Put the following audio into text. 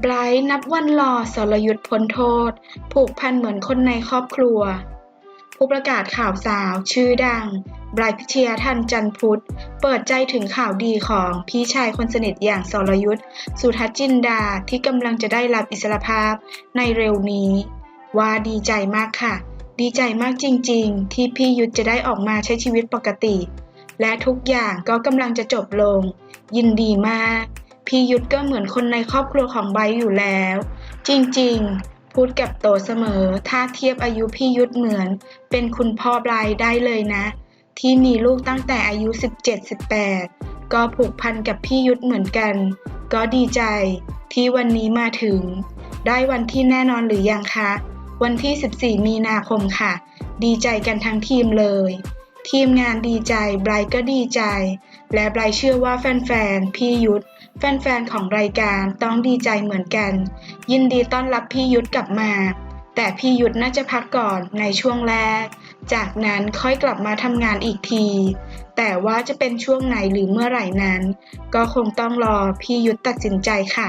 ไบรท์นับวันรอสรยุทธพ้นโทษ ผูกพันเหมือนคนในครอบครัว ผู้ประกาศข่าวสาวชื่อดังไบรท์พิชยาทันจันพุทธ เปิดใจถึงข่าวดีของพี่ชายคนสนิทอย่างสรยุทธสุทัศจินดาที่กำลังจะได้รับอิสรภาพในเร็วนี้ ว่าดีใจมากค่ะ ดีใจมากจริงๆ ที่พี่ยุทธจะได้ออกมาใช้ชีวิตปกติ และทุกอย่างก็กำลังจะจบลง ยินดีมาก พี่ยุทธก็เหมือนคนในครอบครัวของไบร์อยู่แล้ว จริงๆ พูดกับโตเสมอ ถ้าเทียบอายุพี่ยุทธเหมือน เป็นคุณพ่อไบร์ได้เลยนะ ที่มีลูกตั้งแต่อายุ 17-18 ก็ผูกพันกับพี่ยุทธเหมือนกัน ก็ดีใจที่วันนี้มาถึง ได้วันที่แน่นอนหรือยังคะ วันที่ 14 มีนาคมค่ะ ดีใจกันทั้งทีมเลย ทีมงานดีใจไบรท์ก็ดีใจ และไบรท์เชื่อว่าแฟนๆ พี่ยุทธ แฟนๆ ของรายการต้องดีใจเหมือนกัน ยินดีต้อนรับพี่ยุทธกลับมา แต่พี่ยุทธน่าจะพักก่อนในช่วงแรก จากนั้นค่อยกลับมาทำงานอีกที แต่ว่าจะเป็นช่วงไหนหรือเมื่อไหร่นั้น ก็คงต้องรอพี่ยุทธตัดสินใจค่ะ